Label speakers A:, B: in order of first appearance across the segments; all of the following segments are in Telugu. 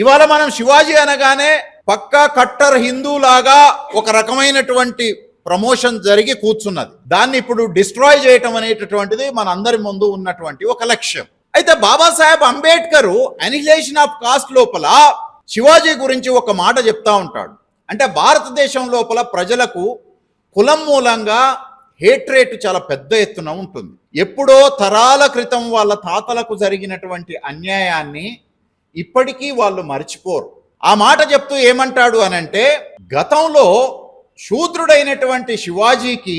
A: ఇవాళ మనం శివాజీ అనగానే పక్కా కట్టర్ హిందూ లాగా ఒక రకమైనటువంటి ప్రమోషన్ జరిగి కూర్చున్నది. దాన్ని ఇప్పుడు డిస్ట్రాయ్ చేయటం అనేటటువంటిది మన అందరి ముందు ఉన్నటువంటి ఒక లక్ష్యం. అయితే Babasaheb Ambedkar annihilation of caste లోపల శివాజీ గురించి ఒక మాట చెప్తా ఉంటాడు. అంటే భారతదేశం లోపల ప్రజలకు కులం మూలంగా హేట్రేట్ చాలా పెద్ద ఎత్తున ఉంటుంది. ఎప్పుడో తరాల క్రితం వాళ్ళ తాతలకు జరిగినటువంటి అన్యాయాన్ని ఇప్పటికీ వాళ్ళు మర్చిపోరు. ఆ మాట చెప్తూ ఏమంటాడు అనంటే గతంలో శూద్రుడైనటువంటి శివాజీకి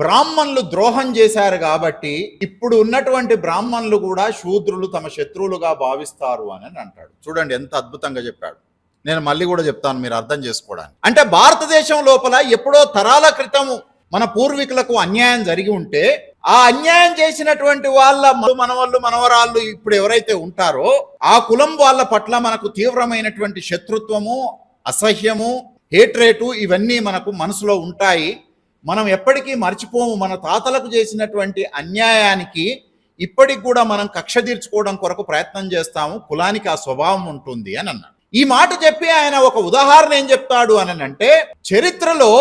A: బ్రాహ్మణులు ద్రోహం చేశారు కాబట్టి ఇప్పుడు ఉన్నటువంటి బ్రాహ్మణులు కూడా శూద్రులు తమ శత్రువులుగా భావిస్తారు అని అంటాడు. చూడండి ఎంత అద్భుతంగా చెప్పాడు. నేను మళ్ళీ కూడా చెప్తాను మీరు అర్థం చేసుకోవడానికి. అంటే భారతదేశం లోపల ఎప్పుడో తరాల క్రితము మన పూర్వీకులకు అన్యాయం జరిగి ఉంటే ఆ అన్యాయం చేసినటువంటి వాళ్ళ మనవళ్ళు మనవరాళ్ళు ఇప్పుడు ఎవరైతే ఉంటారో ఆ కులం వాళ్ళ పట్ల మనకు తీవ్రమైనటువంటి శత్రుత్వము అసహ్యము హేట్రేటు ఇవన్నీ మనకు మనసులో ఉంటాయి. మనం ఎప్పటికీ మర్చిపోము. మన తాతలకు చేసినటువంటి అన్యాయానికి ఇప్పటికి కూడా మనం కక్ష తీర్చుకోవడం కొరకు ప్రయత్నం చేస్తాము. కులానికి ఆ స్వభావం ఉంటుంది అని అన్నాడు. ఈ మాట చెప్పి ఆయన ఒక ఉదాహరణ ఏం చెప్తాడు అని అంటే చరిత్రలో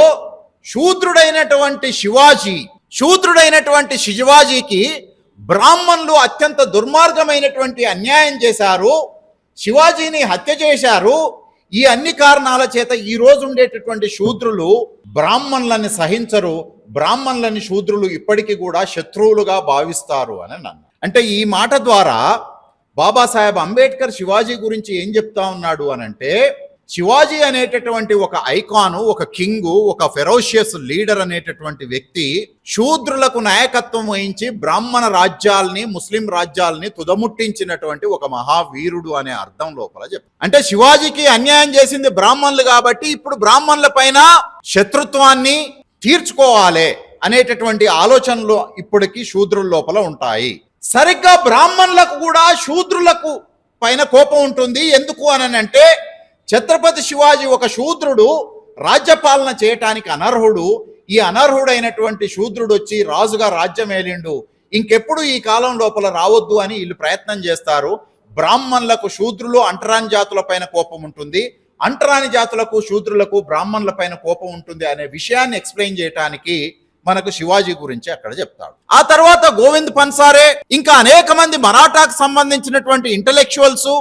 A: శూద్రుడైనటువంటి శివాజీ శూద్రుడైనటువంటి శివాజీకి బ్రాహ్మణులు అత్యంత దుర్మార్గమైనటువంటి అన్యాయం చేశారు శివాజీని హత్య చేశారు. ఈ అన్ని కారణాల చేత ఈ రోజు ఉండేటటువంటి శూద్రులు బ్రాహ్మణులని సహించరు. బ్రాహ్మణులని శూద్రులు ఇప్పటికీ కూడా శత్రువులుగా భావిస్తారు అని అన్నాను అంటే ఈ మాట ద్వారా బాబాసాహెబ్ అంబేద్కర్ శివాజీ గురించి ఏం చెప్తా ఉన్నాడు అనంటే శివాజీ అనేటటువంటి ఒక ఐకాను ఒక కింగు ఒక ఫెరోషియస్ లీడర్ అనేటటువంటి వ్యక్తి శూద్రులకు నాయకత్వం వహించి బ్రాహ్మణ రాజ్యాల్ని ముస్లిం రాజ్యాల్ని తుదముట్టించినటువంటి ఒక మహావీరుడు అనే అర్థం లోపల చెప్పు. అంటే శివాజీకి అన్యాయం చేసింది బ్రాహ్మణులు కాబట్టి ఇప్పుడు బ్రాహ్మణుల పైన శత్రుత్వాన్ని తీర్చుకోవాలి అనేటటువంటి ఆలోచనలు ఇప్పటికీ శూద్రుల లోపల ఉంటాయి. సరిగ్గా బ్రాహ్మణులకు కూడా శూద్రులకు పైన కోపం ఉంటుంది. ఎందుకు అని అంటే ఛత్రపతి శివాజీ ఒక శూద్రుడు రాజ్యపాలన చేయటానికి అనర్హుడు. ఈ అనర్హుడైనటువంటి శూద్రుడు వచ్చి రాజుగా రాజ్యం ఏలిండు. ఇంకెప్పుడు ఈ కాలం లోపల రావద్దు అని వీళ్ళు ప్రయత్నం చేస్తారు. బ్రాహ్మణులకు శూద్రులు అంటరాని జాతుల పైన కోపం ఉంటుంది. అంటరాని జాతులకు శూద్రులకు బ్రాహ్మణుల పైన కోపం ఉంటుంది అనే విషయాన్ని ఎక్స్ప్లెయిన్ చేయటానికి మనకు శివాజీ గురించి అక్కడ చెప్తాడు. ఆ తర్వాత గోవింద్ పన్సారే ఇంకా అనేక మంది మరాఠాకు సంబంధించినటువంటి ఇంటలెక్చువల్స్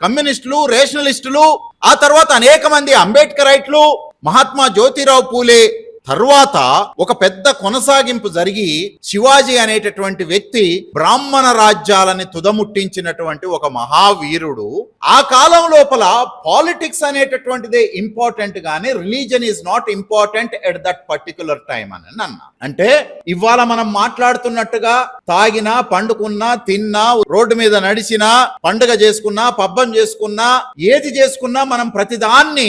A: కమ్యూనిస్టులు రేషనలిస్టులు ఆ తర్వాత అనేక మంది అంబేద్కరైట్లు మహాత్మా జ్యోతిరావు పూలే తర్వాత ఒక పెద్ద కొనసాగింపు జరిగి శివాజీ అనేటటువంటి వ్యక్తి బ్రాహ్మణ రాజ్యాలని తుదముట్టించినటువంటి ఒక మహావీరుడు. ఆ కాలం లోపల పాలిటిక్స్ అనేటటువంటిదే ఇంపార్టెంట్ గానీ religion is not important at that particular time అని అన్నా అంటే ఇవాళ మనం మాట్లాడుతున్నట్టుగా తాగినా పండుకున్నా తిన్నా రోడ్డు మీద నడిచినా పండుగ చేసుకున్నా పబ్బం చేసుకున్నా ఏది చేసుకున్నా మనం ప్రతిదాన్ని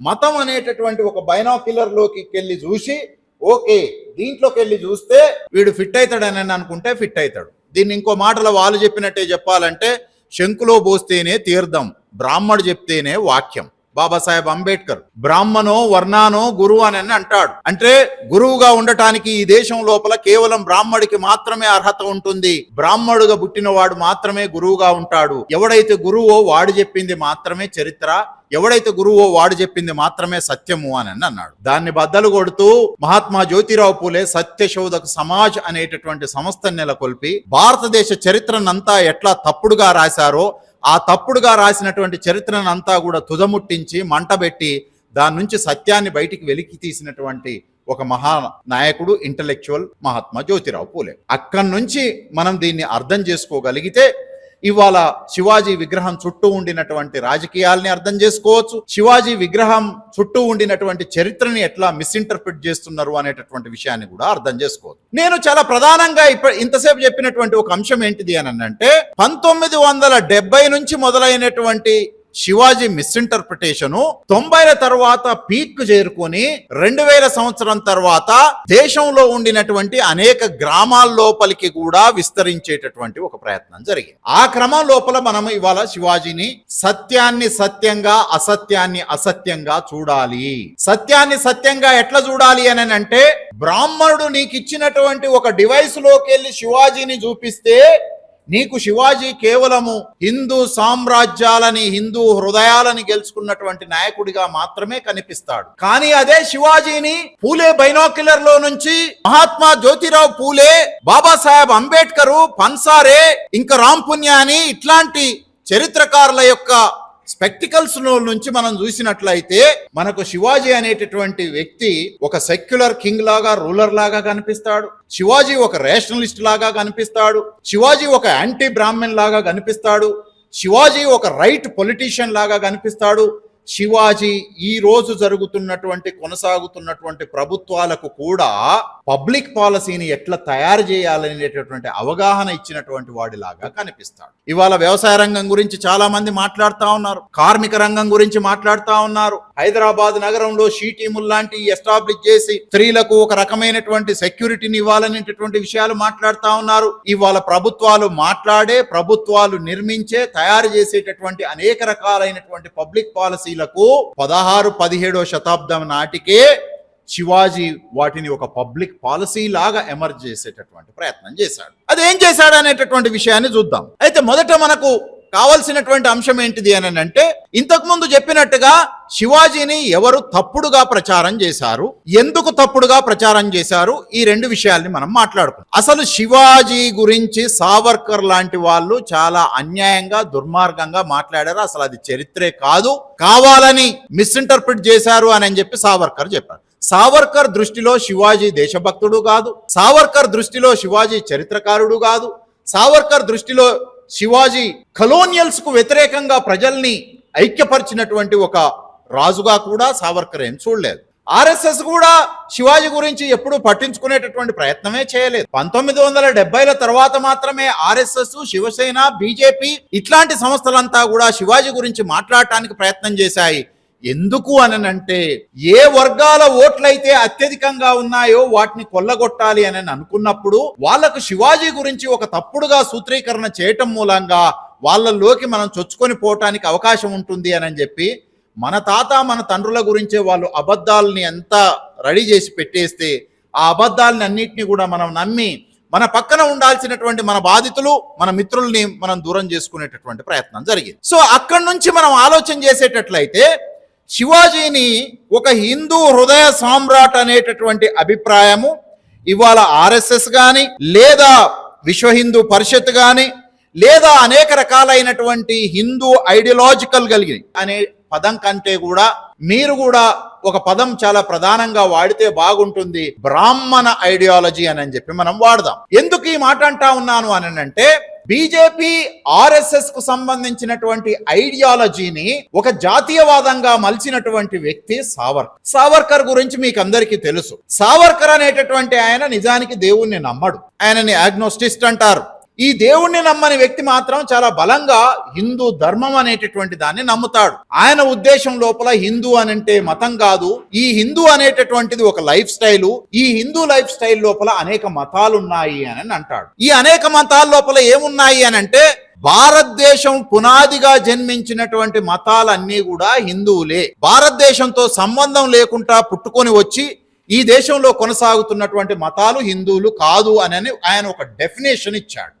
A: మతం అనేటటువంటి ఒక బైనాక్యులర్లోకి వెళ్ళి చూసి ఓకే దీంట్లోకి వెళ్ళి చూస్తే వీడు ఫిట్ అవుతాడని అనుకుంటే ఫిట్ అవుతాడు దీన్ని ఇంకో మాటలో వాళ్ళు చెప్పినట్టే చెప్పాలంటే శంకులో పోస్తేనే తీర్థం బ్రాహ్మడు చెప్తేనే వాక్యం. బాబాసాహెబ్ అంబేద్కర్. బ్రాహ్మణో వర్ణానో గురువు అని అని అంటాడు. అంటే గురువుగా ఉండటానికి ఈ దేశం లోపల కేవలం బ్రాహ్మడికి మాత్రమే అర్హత ఉంటుంది. బ్రాహ్మడుగా పుట్టినవాడు మాత్రమే గురువుగా ఉంటాడు. ఎవడైతే గురువో వాడు చెప్పింది మాత్రమే చరిత్ర. ఎవడైతే గురువో వాడు చెప్పింది మాత్రమే సత్యము అని అని అన్నాడు. దాన్ని బద్దలు కొడుతూ మహాత్మా జ్యోతిరావు పూలే సత్యశోధక సమాజ్ అనేటటువంటి సంస్థను నెలకొల్పి భారతదేశ చరిత్రనంతా ఎట్లా తప్పుడుగా రాశారో ఆ తప్పుడుగా రాసినటువంటి చరిత్రను అంతా కూడా తుదముట్టించి మంటబెట్టి దాని నుంచి సత్యాన్ని బయటికి వెలికి తీసినటువంటి ఒక మహా నాయకుడు ఇంటలెక్చువల్ మహాత్మా జ్యోతిరావు పూలే. అక్కడి నుంచి మనం దీన్ని అర్థం చేసుకోగలిగితే ఇవాళ శివాజీ విగ్రహం చుట్టూ ఉండినటువంటి రాజకీయాల్ని అర్థం చేసుకోవచ్చు. శివాజీ విగ్రహం చుట్టూ ఉండినటువంటి చరిత్రని ఎట్లా మిస్ఇంటర్ప్రిట్ చేస్తున్నారు అనేటటువంటి విషయాన్ని కూడా అర్థం చేసుకోవచ్చు. నేను చాలా ప్రధానంగా ఇప్పుడు ఇంతసేపు చెప్పినటువంటి ఒక అంశం ఏంటిది అని అంటే పంతొమ్మిది వందల డెబ్బై నుంచి మొదలైనటువంటి శివాజీ మిస్ఇంటర్ప్రిటేషను తొంభైల తర్వాత పీక్ చేరుకొని రెండు వేల సంవత్సరం తర్వాత దేశంలో ఉండినటువంటి అనేక గ్రామాల లోపలికి కూడా విస్తరించేటటువంటి ఒక ప్రయత్నం జరిగింది. ఆ క్రమం లోపల మనం ఇవాళ శివాజీని సత్యాన్ని సత్యంగా అసత్యాన్ని అసత్యంగా చూడాలి. సత్యాన్ని సత్యంగా ఎట్లా చూడాలి అని అంటే బ్రాహ్మణుడు నీకు ఇచ్చినటువంటి ఒక డివైస్లోకి వెళ్ళి శివాజీని చూపిస్తే నీకు శివాజీ కేవలము హిందూ సామ్రాజ్యాలని హిందూ హృదయాలని గెలుచుకున్నటువంటి నాయకుడిగా మాత్రమే కనిపిస్తాడు. కానీ అదే శివాజీని పూలే బైనాక్యులర్లో నుంచి మహాత్మా జ్యోతిరావు పూలే బాబాసాహెబ్ అంబేద్కర్ పన్సారే ఇంకా రాంపుణ్యాని ఇట్లాంటి చరిత్రకారుల యొక్క స్పెక్టికల్స్ నుంచి మనం చూసినట్లయితే మనకు శివాజీ అనేటటువంటి వ్యక్తి ఒక సెక్యులర్ కింగ్ లాగా రూలర్ లాగా కనిపిస్తాడు. శివాజీ ఒక రేషనలిస్ట్ లాగా కనిపిస్తాడు. శివాజీ ఒక యాంటీ బ్రాహ్మణ్ లాగా కనిపిస్తాడు. శివాజీ ఒక రైట్ పొలిటీషియన్ లాగా కనిపిస్తాడు. శివాజీ ఈ రోజు జరుగుతున్నటువంటి కొనసాగుతున్నటువంటి ప్రభుత్వాలకు కూడా పబ్లిక్ పాలసీని ఎట్లా తయారు చేయాలనేటటువంటి అవగాహన ఇచ్చినటువంటి వాడిలాగా కనిపిస్తాడు. ఇవాళ వ్యవసాయ రంగం గురించి చాలా మంది మాట్లాడుతా ఉన్నారు. కార్మిక రంగం గురించి మాట్లాడుతా ఉన్నారు. హైదరాబాద్ నగరంలో షీ టీములు లాంటి ఎస్టాబ్లిష్ చేసి స్త్రీలకు ఒక రకమైనటువంటి సెక్యూరిటీని ఇవ్వాలనేటటువంటి విషయాలు మాట్లాడుతా ఉన్నారు. ఇవాళ ప్రభుత్వాలు మాట్లాడే ప్రభుత్వాలు నిర్మించే తయారు చేసేటటువంటి అనేక రకాలైనటువంటి పబ్లిక్ పాలసీ పాలసీలకు పదహారు పదిహేడో శతాబ్దం నాటికే శివాజీ వాటిని ఒక పబ్లిక్ పాలసీ లాగా ఎమర్జ్ చేసేటటువంటి ప్రయత్నం చేశాడు. అది ఏం చేశాడు అనేటటువంటి విషయాన్ని చూద్దాం. అయితే మొదట మనకు కావలసినటువంటి అంశం ఏంటిది అని అంటే ఇంతకు ముందు చెప్పినట్టుగా శివాజీని ఎవరు తప్పుడుగా ప్రచారం చేశారు ఎందుకు తప్పుడుగా ప్రచారం చేశారు ఈ రెండు విషయాల్ని మనం మాట్లాడుకుందాం. అసలు శివాజీ గురించి సావర్కర్ లాంటి వాళ్ళు చాలా అన్యాయంగా దుర్మార్గంగా మాట్లాడారు. అసలు అది చరిత్రే కాదు. కావాలని మిస్ఇంటర్ప్రిట్ చేశారు అని అని చెప్పి సావర్కర్ చెప్పారు. సావర్కర్ దృష్టిలో శివాజీ దేశభక్తుడు కాదు. సావర్కర్ దృష్టిలో శివాజీ చరిత్రకారుడు కాదు. సావర్కర్ దృష్టిలో శివాజీ కలోనియల్స్కు వ్యతిరేకంగా ప్రజల్ని ఐక్యపరిచినటువంటి ఒక రాజుగా కూడా సావర్కర్ ఏం చూడలేదు. ఆర్ఎస్ఎస్ కూడా శివాజీ గురించి ఎప్పుడూ పట్టించుకునేటటువంటి ప్రయత్నమే చేయలేదు. పంతొమ్మిది వందల డెబ్బైల తర్వాత మాత్రమే ఆర్ఎస్ఎస్ శివసేన బీజేపీ ఇట్లాంటి సంస్థలంతా కూడా శివాజీ గురించి మాట్లాడటానికి ప్రయత్నం చేశాయి. ఎందుకు అనంటే ఏ వర్గాల ఓట్లయితే అత్యధికంగా ఉన్నాయో వాటిని కొల్లగొట్టాలి అని అనుకున్నప్పుడు వాళ్ళకు శివాజీ గురించి ఒక తప్పుడుగా సూత్రీకరణ చేయటం మూలంగా వాళ్ళలోకి మనం చొచ్చుకొని పోవటానికి అవకాశం ఉంటుంది అని చెప్పి మన తాత మన తండ్రుల గురించే వాళ్ళు అబద్ధాలని ఎంత రెడీ చేసి పెట్టేస్తే ఆ అబద్ధాలని అన్నిటిని కూడా మనం నమ్మి మన పక్కన ఉండాల్సినటువంటి మన బాధితులు మన మిత్రుల్ని మనం దూరం చేసుకునేటటువంటి ప్రయత్నం జరిగింది. సో అక్కడి నుంచి మనం ఆలోచన చేసేటట్లయితే శివాజీని ఒక హిందూ హృదయ సామ్రాట్ అనేటటువంటి అభిప్రాయము ఇవాళ ఆర్ఎస్ఎస్ కానీ లేదా విశ్వ హిందూ పరిషత్ కానీ లేదా అనేక రకాలైనటువంటి హిందూ ఐడియాలజికల్ కలిగి అనే పదం కంటే కూడా మీరు కూడా ఒక పదం చాలా ప్రధానంగా వాడితే బాగుంటుంది బ్రాహ్మణ ఐడియాలజీ అని అని చెప్పి మనం వాడదాం. ఎందుకు ఈ మాట అంటా ఉన్నాను అని అంటే బీజేపీ ఆర్ఎస్ఎస్కు సంబంధించినటువంటి ఐడియాలజీని ఒక జాతీయవాదంగా మలిచినటువంటి వ్యక్తి సావర్కర్. సావర్కర్ గురించి మీకు అందరికీ తెలుసు. సావర్కర్ అనేటటువంటి ఆయన నిజానికి దేవుణ్ణి నమ్మడు. ఆయనని ఆగ్నోస్టిస్ట్ అంటారు. ఈ దేవుణ్ణి నమ్మని వ్యక్తి మాత్రం చాలా బలంగా హిందూ ధర్మం అనేటటువంటి దాన్ని నమ్ముతాడు. ఆయన ఉద్దేశం లోపల హిందూ అనంటే మతం కాదు. ఈ హిందూ అనేటటువంటిది ఒక లైఫ్ స్టైల్. ఈ హిందూ లైఫ్ స్టైల్ లోపల అనేక మతాలు ఉన్నాయి అని అంటాడు. ఈ అనేక మతాల లోపల ఏమున్నాయి అని అంటే భారతదేశం పునాదిగా జన్మించినటువంటి మతాలన్నీ కూడా హిందువులే. భారతదేశంతో సంబంధం లేకుండా పుట్టుకొని వచ్చి ఈ దేశంలో కొనసాగుతున్నటువంటి మతాలు హిందువులు కాదు అని ఆయన ఒక డెఫినేషన్ ఇచ్చాడు.